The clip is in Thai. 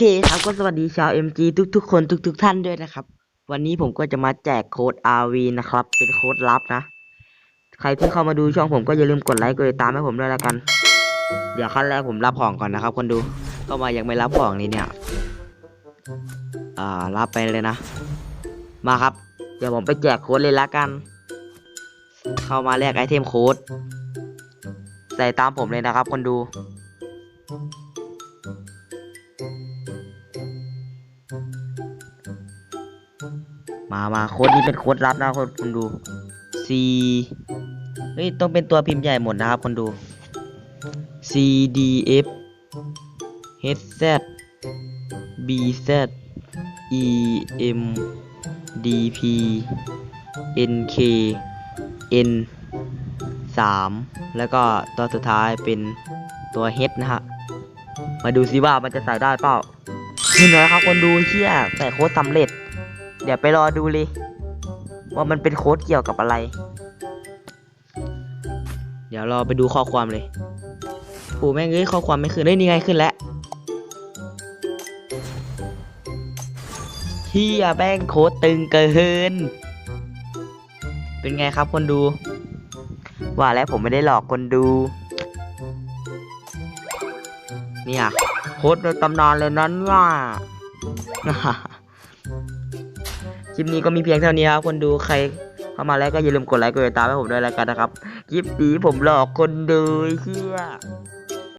เคครับก็สวัสดีชาว MG ทุกๆ คนทุก ๆ ท่านด้วยนะครับ วันนี้ผมก็จะมาแจกโค้ด RV นะครับ เป็นโค้ดลับนะ ใครที่เข้ามาดูช่องผมก็อย่าลืมกดไลค์กดติดตามให้ผมด้วยล้วกัน เดี๋ยวขั้นแรกผมรับของก่อนนะครับ คนดูเข้ามายังไม่รับของนี่เนี่ย อ่ารับไปเลยนะ มาครับ เดี๋ยวผมไปแจกโค้ดเลยละกัน เข้ามาแลกไอเทมโค้ดใส่ตามผมเลยนะครับ คนดู มามาโค้ดนี้เป็นโค้ดลับนะคนคุณดู C เฮ้ยต้องเป็นตัวพิมพ์ใหญ่หมดนะครับคนดู C D F H Z B Z E M D P N K N สามแล้วก็ตัวสุดท้ายเป็นตัว H นะฮะ มาดูซิว่ามันจะใส่ได้เปล่า นี่นะครับคนดูเชี่ยใส่โค้ดสำเร็จ เดี๋ยวไปรอดูเลย ว่ามันเป็นโค้ดเกี่ยวกับอะไร เดี๋ยวรอไปดูข้อความเลยโอ้แม่งเอ้ยข้อความไม่ขึ้นได้ยนี่ไงขึ้นแล้วเฮียแม่งโค้ดตึงเกิน เป็นไงครับคนดู ว่าแล้วผมไม่ได้หลอกคนดู เนี่ยโคตรในตำนานเลยนั้นว่าคลิปนี้ก็มีเพียงเท่านี้ครับคนดูใครเข้ามาแล้วก็อย่าลืมกดไลค์กดติดตามให้ผมด้วยแล้วกันนะครับ คลิปนี้ผมหลอกคนดูเชื่อ